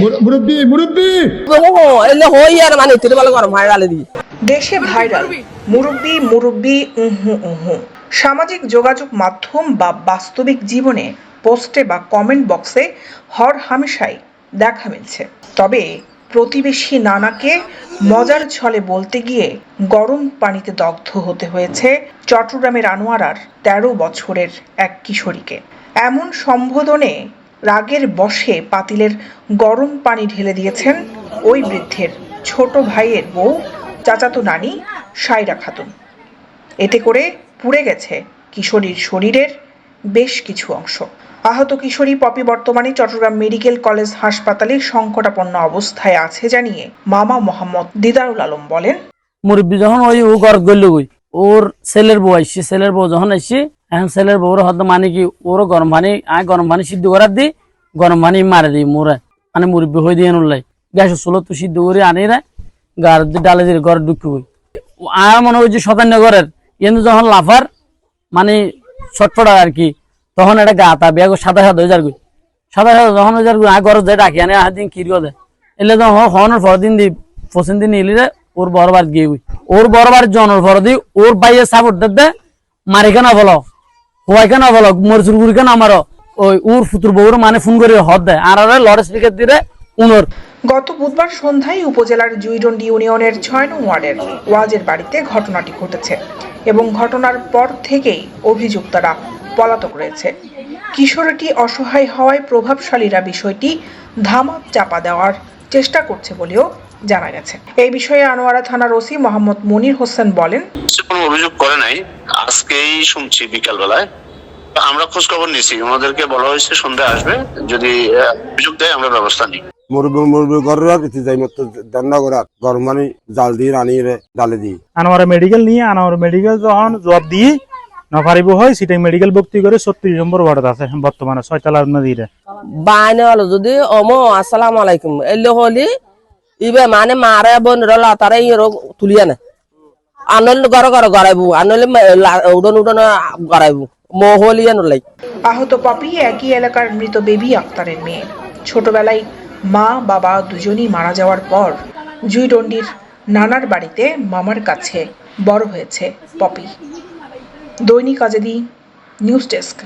মুরব্বী মুরব্বী! এলে হই আর মানে তিরে ভালো গরম দিই দেশে ভাইরাল মুরব্বি মুরব্বি উহু উহু। সামাজিক যোগাযোগ মাধ্যম বা বাস্তবিক জীবনে পোস্টে বা কমেন্ট বক্সে হর হামেশাই দেখা মিলছে। তবে প্রতিবেশী নানাকে মজার ছলে বলতে গিয়ে গরম পানিতে দগ্ধ হতে হয়েছে চট্টগ্রামের আনোয়ারার তেরো বছরের এক কিশোরীকে। এমন সম্বোধনে রাগের বশে পাতিলের গরম পানি ঢেলে দিয়েছেন ওই বৃদ্ধের ছোট ভাইয়ের বউ, চাচাতো নানি, সাইরা খাতুন। এতে করে পুড়ে গেছে কিশোরীর শরীরের বেশ কিছু অংশ। আহত কিশোরী পপি বর্তমানে চট্টগ্রাম মেডিকেল কলেজ হাসপাতালে সংকটাপন্ন অবস্থায় আছে জানিয়ে মামা মোহাম্মদ দিদারুল আলম বলেন, মুরব্বী যখন ওই ও গেল ওই ওর ছেলের বউ আইসি, ছেলের বউ যখন আইসি, এখন ছেলের বউর হয়তো মানে কি ওর গরম পানি, আয় গরম পানি সিদ্ধ করার দি, গরম পানি মারে দিই মোরে। মানে মুরব্বী হয়ে দিয়ে নুলাই গ্যাস চুলো তো সিদ্ধ করে আনি রে গার ডালে দিয়ে ঘর ঢুকি ওই আর মনে হয় যে শতান্য ঘরের কিন্তু যখন লাফার মানে ছটফটা আর কি, তখন এটা গা তা বিয়া সাদা সাদা হয়ে যার গই সাদা সাদা যখন হয়ে যার আ ঘর যায় ডাকি আনে আহ দিন কির দে। এলে যখন হনের পর দিন দি পশ্চিম দিন এলি রে, ওর বড় বার গিয়ে গই ওর বড় বার জনের পর দি ওর বাইয়ে সাপোর্ট দে মারি কেন বলো হওয়াই কেন বলো মরচুর গুড়ি কেন আমারও ওই উর ফুতুর বউর মানে ফোন করে হদ দেয় আর লড় স্পিকার দিলে উনর। গত বুধবার সন্ধ্যায় উপজেলার জুইডন্ডি ইউনিয়নের ছয় নং ওয়ার্ডের ওয়াজের বাড়িতে ঘটনাটি ঘটেছে এবং ঘটনার পর থেকেই অভিযুক্তরা পলাতক রয়েছে। কিশোরীটি অসহায় হওয়ায় প্রভাবশালীরা বিষয়টি ধামাপ চাপা দেওয়ার চেষ্টা করছে বলেও জানা গেছে। এই বিষয়ে আনোয়ারা থানার ওসি মোহাম্মদ মনির হোসেন বলেন সে কোনো অভিযোগ করে নাই। আজকেই শুনছি বিকাল বেলায় আমরা খোঁজ খবর নিছি ওনাদেরকে বলা হয়েছে সন্ধ্যায় আসবে। যদি অভিযোগ দেয় আমরা ব্যবস্থা নিই। মুরব্বী মুরব্বী ঘরের কিছু যাই মতো রান্না করার গরম পানি জাল দিয়ে রানি ডালে দিই আনোয়ারা মেডিকেল নিয়ে আনোয়ারা মেডিকেল যখন জবাব দিয়ে নফারিব হয় সেটাই মেডিকেল ভর্তি করে ছত্রিশ নম্বর ওয়ার্ডত আছে বর্তমানে ছয়তলা নদীরে। বাইনে হলো যদি অমো আসসালাম আলাইকুম। এলে হলি ইবে মানে মারে বোন রলা ইয়ে তুলিয়া না আনল ঘর ঘর গড়াইবো আনলে উডন উডন গড়াইবো মহলিয়া নলাই আহত পপি একই এলাকার মৃত বেবি আক্তারের মেয়ে। ছোটবেলায় মা, বাবা দুজনই মারা যাওয়ার পর জুইডন্ডির নানার বাড়িতে মামার কাছে বড় হয়েছে পপি। দৈনিক আজাদি নিউজ ডেস্ক।